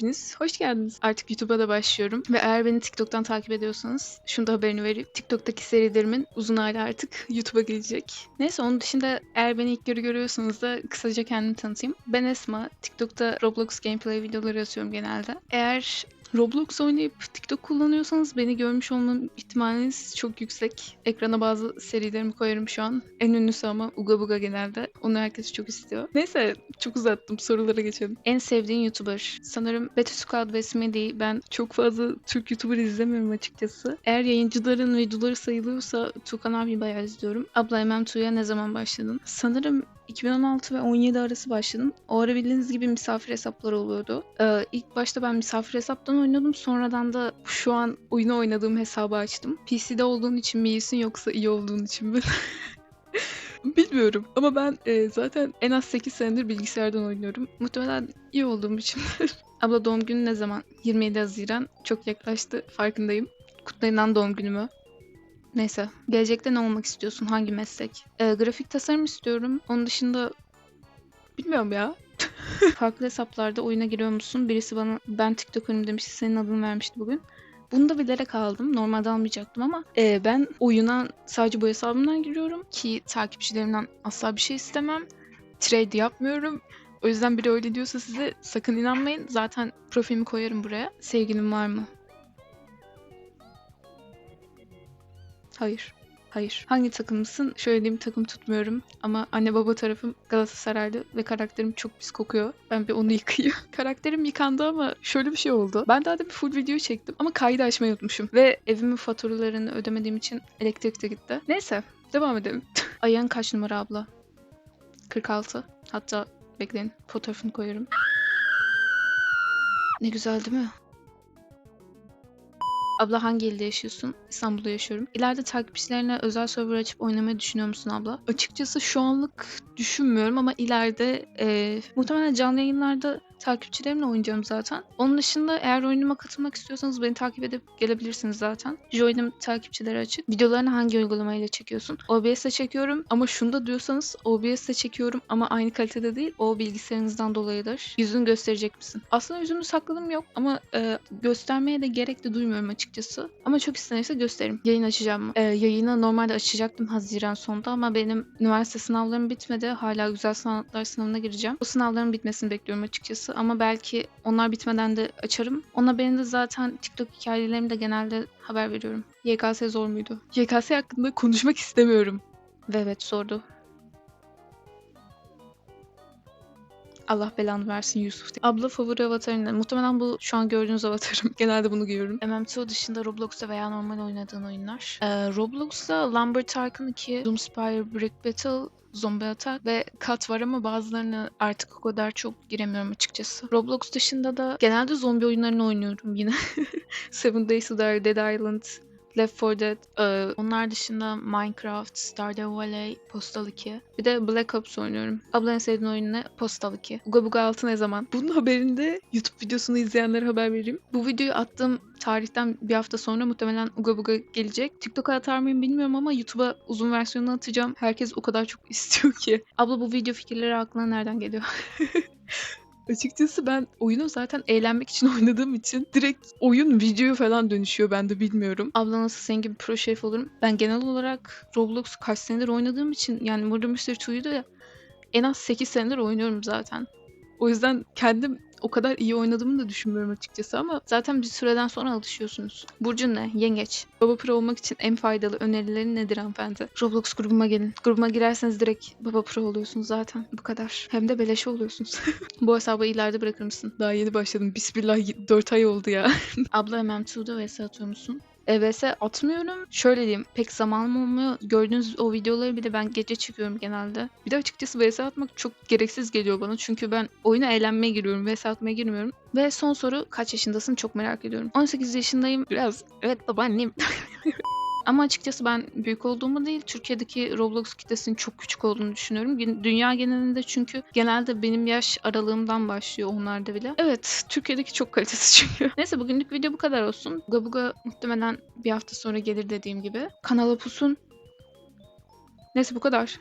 Hepiniz hoş geldiniz. Artık YouTube'a da başlıyorum. Ve eğer beni TikTok'tan takip ediyorsanız şunu da haberini vereyim. TikTok'taki serilerimin uzun hali artık YouTube'a gelecek. Neyse onun dışında eğer beni ilk kere görüyorsanız da kısaca kendimi tanıtayım. Ben Esma. TikTok'ta Roblox gameplay videoları atıyorum genelde. Eğer Roblox oynayıp TikTok kullanıyorsanız beni görmüş olma ihtimaliniz çok yüksek. Ekrana bazı serilerimi koyarım şu an. En ünlüsü ama Uga Buga genelde. Onu herkes çok istiyor. Neyse çok uzattım. Sorulara geçelim. En sevdiğin YouTuber? Sanırım Betty Squad ve Smithy. Ben çok fazla Türk YouTuber izlemiyorum açıkçası. Eğer yayıncıların videoları sayılıyorsa Tukan abi bayağı izliyorum. Abla MM Tuğ'ya ne zaman başladın? Sanırım 2016 ve 17 arası başladım. O ara bildiğiniz gibi misafir hesaplar oluyordu. Ee, ilk başta ben misafir hesaptan oynuyordum. Sonradan da şu an oyunu oynadığım hesabı açtım. PC'de olduğun için mi iyisin yoksa iyi olduğun için mi? Bilmiyorum ama ben e, zaten en az 8 senedir bilgisayardan oynuyorum. Muhtemelen iyi olduğum içindir. Abla doğum günü ne zaman? 27 Haziran. Çok yaklaştı farkındayım. Kutlayılan doğum günümü. Neyse. Gelecekte ne olmak istiyorsun? Hangi meslek? Ee, grafik tasarım istiyorum. Onun dışında bilmiyorum ya. Farklı hesaplarda oyuna giriyor musun? Birisi bana ben TikTok'um demişti. Senin adını vermişti bugün. Bunu da bilerek aldım. Normalde almayacaktım ama e, ben oyuna sadece bu hesabımdan giriyorum ki takipçilerimden asla bir şey istemem. Trade yapmıyorum. O yüzden biri öyle diyorsa size sakın inanmayın. Zaten profilimi koyarım buraya. Sevgilim var mı? Hayır. Hayır. Hangi takımlısın? Şöyle diyeyim takım tutmuyorum. Ama anne baba tarafım Galatasaraylı ve karakterim çok pis kokuyor. Ben bir onu yıkayayım. karakterim yıkandı ama şöyle bir şey oldu. Ben daha da bir full video çektim ama kaydı açmayı unutmuşum. Ve evimin faturalarını ödemediğim için elektrik de gitti. Neyse devam edelim. Ayağın kaç numara abla? 46. Hatta bekleyin fotoğrafını koyarım. Ne güzel değil mi? Abla hangi ilde yaşıyorsun? İstanbul'da yaşıyorum. İleride takipçilerine özel server açıp oynamayı düşünüyor musun abla? Açıkçası şu anlık düşünmüyorum ama ileride e, muhtemelen canlı yayınlarda takipçilerimle oynayacağım zaten. Onun dışında eğer oyunuma katılmak istiyorsanız beni takip edip gelebilirsiniz zaten. Join'im takipçileri açık. Videolarını hangi uygulamayla çekiyorsun? OBS'le çekiyorum ama şunu da diyorsanız OBS'le çekiyorum ama aynı kalitede değil. O bilgisayarınızdan dolayıdır. Yüzünü gösterecek misin? Aslında yüzümü sakladım yok ama e, göstermeye de gerek de duymuyorum açıkçası. Ama çok istenirse gösteririm. Yayın açacağım mı? E, yayını normalde açacaktım Haziran sonunda ama benim üniversite sınavlarım bitmedi. Hala güzel sanatlar sınavına gireceğim. O sınavların bitmesini bekliyorum açıkçası ama belki onlar bitmeden de açarım. Ona benim de zaten TikTok hikayelerimde genelde haber veriyorum. YKS zor muydu? YKS hakkında konuşmak istemiyorum. Ve evet sordu. Allah belanı versin Yusuf. diye. Abla favori avatarın ne? Muhtemelen bu şu an gördüğünüz avatarım. Genelde bunu giyiyorum. MMTO dışında Roblox'ta veya normal oynadığın oyunlar. Ee, Roblox'ta Lumber Tycoon 2, Doomspire Brick Battle, Zombie Attack ve Kat var ama bazılarını artık o kadar çok giremiyorum açıkçası. Roblox dışında da genelde zombi oyunlarını oynuyorum yine. Seven Days to Die, Dead Island, Left 4 Dead. Ee, onlar dışında Minecraft, Stardew Valley, Postal 2. Bir de Black Ops oynuyorum. Abla en sevdiğin oyun ne? Postal 2. Uga Buga 6 ne zaman? Bunun haberinde YouTube videosunu izleyenlere haber vereyim. Bu videoyu attığım tarihten bir hafta sonra muhtemelen Uga Buga gelecek. TikTok'a atar mıyım bilmiyorum ama YouTube'a uzun versiyonunu atacağım. Herkes o kadar çok istiyor ki. Abla bu video fikirleri aklına nereden geliyor? Açıkçası ben oyunu zaten eğlenmek için oynadığım için direkt oyun videoya falan dönüşüyor ben de bilmiyorum. Abla nasıl senin gibi pro şef olurum? Ben genel olarak Roblox kaç senedir oynadığım için yani Murder Mystery 2'yu da en az 8 senedir oynuyorum zaten. O yüzden kendim o kadar iyi oynadığımı da düşünmüyorum açıkçası ama zaten bir süreden sonra alışıyorsunuz. Burcun ne? Yengeç. Baba Pro olmak için en faydalı önerilerin nedir hanımefendi? Roblox grubuma gelin. Grubuma girerseniz direkt Baba Pro oluyorsunuz zaten. Bu kadar. Hem de beleşe oluyorsunuz. Bu hesabı ileride bırakır mısın? Daha yeni başladım. Bismillah 4 ay oldu ya. Abla MM2'da vs atıyor musun? EBS atmıyorum. Şöyle diyeyim pek zamanım olmuyor. Gördüğünüz o videoları bile ben gece çıkıyorum genelde. Bir de açıkçası VS atmak çok gereksiz geliyor bana. Çünkü ben oyuna eğlenmeye giriyorum. VS atmaya girmiyorum. Ve son soru kaç yaşındasın çok merak ediyorum. 18 yaşındayım. Biraz evet babaannem. Ama açıkçası ben büyük olduğumu değil, Türkiye'deki Roblox kitlesinin çok küçük olduğunu düşünüyorum. Dünya genelinde çünkü genelde benim yaş aralığımdan başlıyor onlarda bile. Evet, Türkiye'deki çok kalitesiz çünkü. Neyse bugünlük video bu kadar olsun. Gabuga muhtemelen bir hafta sonra gelir dediğim gibi. Kanala pusun. Neyse bu kadar.